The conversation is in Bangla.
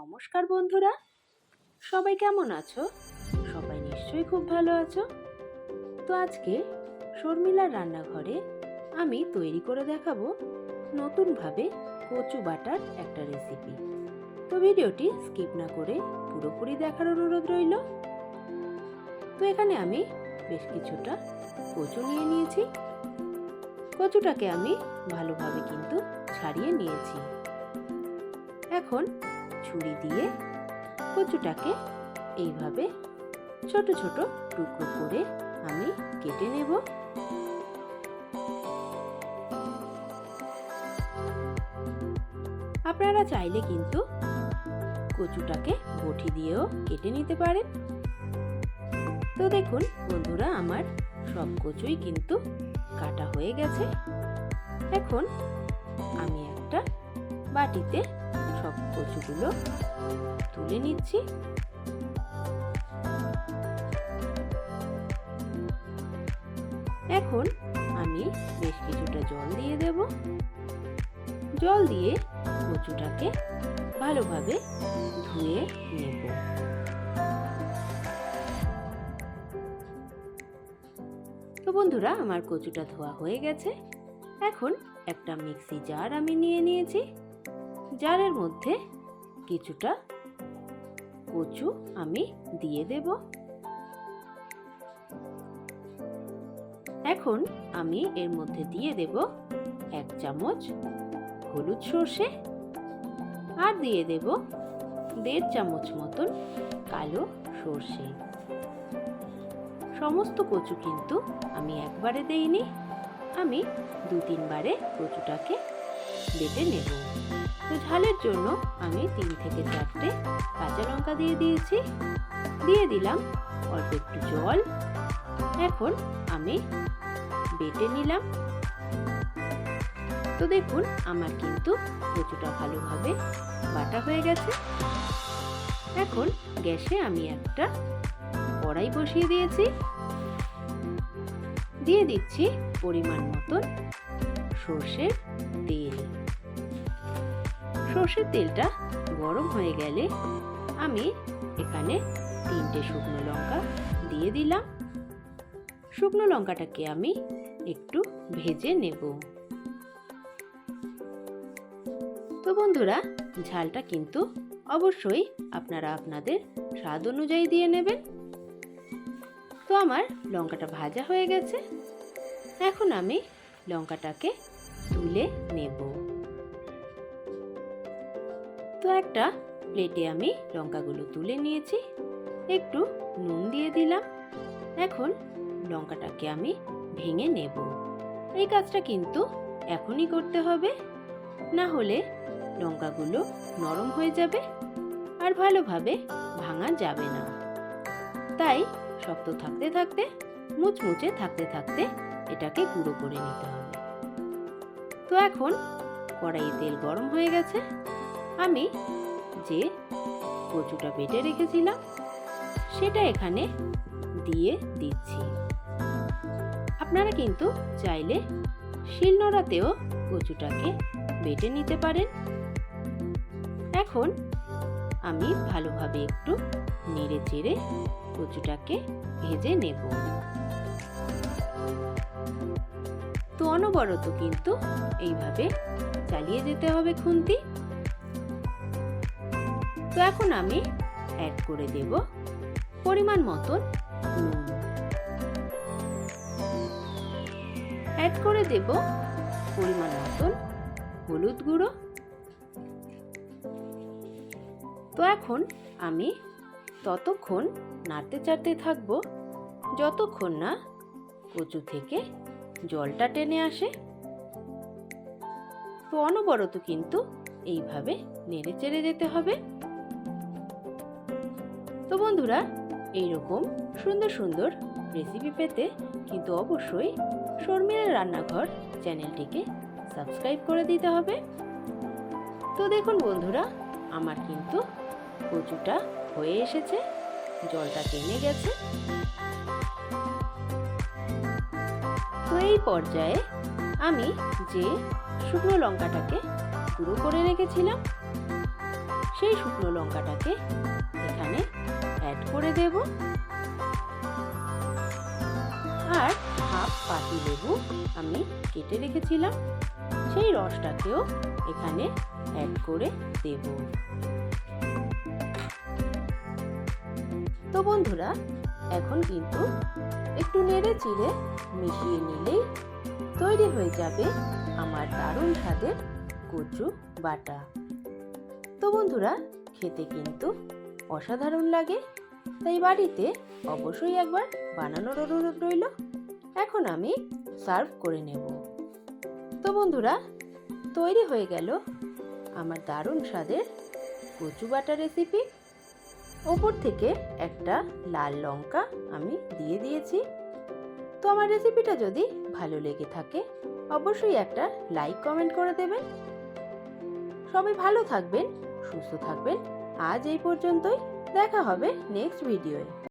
নমস্কার বন্ধুরা। সবাই কেমন আছো? সবাই নিশ্চয়ই খুব ভালো আছো। তো আজকে শর্মিলার রান্নাঘরে আমি তৈরি করে দেখাবো নতুনভাবে কচু বাটার একটা রেসিপি তো ভিডিওটি স্কিপ না করে পুরোপুরি দেখার অনুরোধ রইল। তো এখানে আমি বেশ কিছুটা কচু নিয়ে নিয়েছি। কচুটাকে আমি ভালোভাবে কিন্তু ছাড়িয়ে নিয়েছি। এখন ছুরি দিয়ে কচুটাকে এইভাবে ছোট ছোট টুকরো করে আমি কেটে নেব। আপনারা চাইলে কিন্তু কচুটাকে বটি দিয়েও কেটে নিতে পারেন। তো দেখুন বন্ধুরা, আমার সব কচুই কিন্তু কাটা হয়ে গেছে। এখন আমি একটা বাটিতে সব কচুগুলো তুলে নিচ্ছি। এখন আমি বেশ কিছুটা জল দিয়ে দেব। জল দিয়ে কচুটাকে ভালোভাবে ধুয়ে নেব। তো বন্ধুরা, আমার কচুটা ধোয়া হয়ে গেছে। এখন একটা মিক্সি জার আমি নিয়ে নিয়েছি। জারের মধ্যে কিছুটা কচু আমি দিয়ে দেব। এখন আমি এর মধ্যে দিয়ে দেব এক চামচ হলুদ সর্ষে আর দিয়ে দেব দেড় চামচ মতন কালো সর্ষে। সমস্ত কচু কিন্তু আমি একবারে দেইনি। আমি দু তিনবারে কচুটাকে বেটে নেব। তো ঝালের জন্য আমি তিন থেকে চারটে কাঁচা লঙ্কা দিয়ে দিয়েছি। দিয়ে দিলাম অল্প একটু জল। এখন আমি বেটে নিলাম। তো দেখুন, আমার কিন্তু কচুটা ভালোভাবে বাটা হয়ে গেছে। এখন গ্যাসে আমি একটা কড়াই বসিয়ে দিয়েছি। দিয়ে দিচ্ছি পরিমাণ মতন সর্ষের তেল। সর্ষের তেলটা গরম হয়ে গেলে আমি এখানে তিনটে শুকনো লঙ্কা দিয়ে দিলাম। শুকনো লঙ্কাটাকে আমি একটু ভেজে নেব। তো বন্ধুরা, ঝালটা কিন্তু অবশ্যই আপনারা আপনাদের স্বাদ অনুযায়ী দিয়ে নেবেন। তো আমার লঙ্কাটা ভাজা হয়ে গেছে। এখন আমি লঙ্কাটাকে তুলে নেব। তো একটা প্লেটে আমি লঙ্কাগুলো তুলে নিয়েছি, একটু নুন দিয়ে দিলাম। এখন লঙ্কাটাকে আমি ভেঙে নেব। এই কাজটা কিন্তু এখনই করতে হবে, না হলে লঙ্কাগুলো নরম হয়ে যাবে আর ভালোভাবে ভাঙা যাবে না। তাই শক্ত থাকতে থাকতে, মুচমুচে থাকতে থাকতে এটাকে গুঁড়ো করে নিতে হবে। তো এখন কড়াইয়ে তেল গরম হয়ে গেছে। আমি যে কচুটা বেটে রেখেছিলাম, সেটা এখানে দিয়ে দিচ্ছি। আপনারা কিন্তু চাইলে শিলনোড়াতেও কচুটাকে বেটে নিতে পারেন। এখন আমি ভালোভাবে একটু নেড়ে চেড়ে কচুটাকে ভেজে নেব। তো অনবরত কিন্তু এইভাবে চালিয়ে যেতে হবে খুন্তি। তো এখন আমি অ্যাড করে দেব পরিমাণ মতন অ্যাড করে দেব পরিমাণ মতন হলুদ গুঁড়ো। তো এখন আমি ততক্ষণ নাড়তে চাড়তে থাকব, যতক্ষণ না কচু থেকে জলটা টেনে আসে। তো অনবরত কিন্তু এইভাবে নেড়ে চেড়ে যেতে হবে। তো বন্ধুরা, এইরকম সুন্দর সুন্দর রেসিপি পেতে কিন্তু অবশ্যই শর্মিলার রান্নাঘর চ্যানেলটিকে সাবস্ক্রাইব করে দিতে হবে। তো দেখুন বন্ধুরা, আমার কিন্তু কচুটা হয়ে এসেছে, জলটা টেনে গেছে। এই পর্যায়ে আমি যে শুকনো লঙ্কাটাকে গুঁড়ো করে রেখেছিলাম, সেই শুকনো লঙ্কাটাকে এখানে অ্যাড করে দেব। আর হাফ পাতি লেবু আমি কেটে রেখেছিলাম, সেই রসটাকেও এখানে অ্যাড করে দেব। তো বন্ধুরা, এখন কিন্তু একটু নেড়ে চিড়ে মিশিয়ে নিলেই তৈরি হয়ে যাবে আমার দারুণ স্বাদের কচু বাটা। তো বন্ধুরা, খেতে কিন্তু অসাধারণ লাগে, তাই বাড়িতে অবশ্যই একবার বানানোর অনুরোধ রইল। এখন আমি সার্ভ করে নেব। তো বন্ধুরা, তৈরি হয়ে গেল আমার দারুণ স্বাদের কচু বাটা রেসিপি। ওপর থেকে একটা লাল লঙ্কা আমি দিয়ে দিয়েছি। তো আমার রেসিপিটা যদি ভালো লেগে থাকে, অবশ্যই একটা লাইক, কমেন্ট করে দেবেন। সবাই ভালো থাকবেন, সুস্থ থাকবেন। আজ এই পর্যন্তই। দেখা হবে নেক্সট ভিডিওয়ে।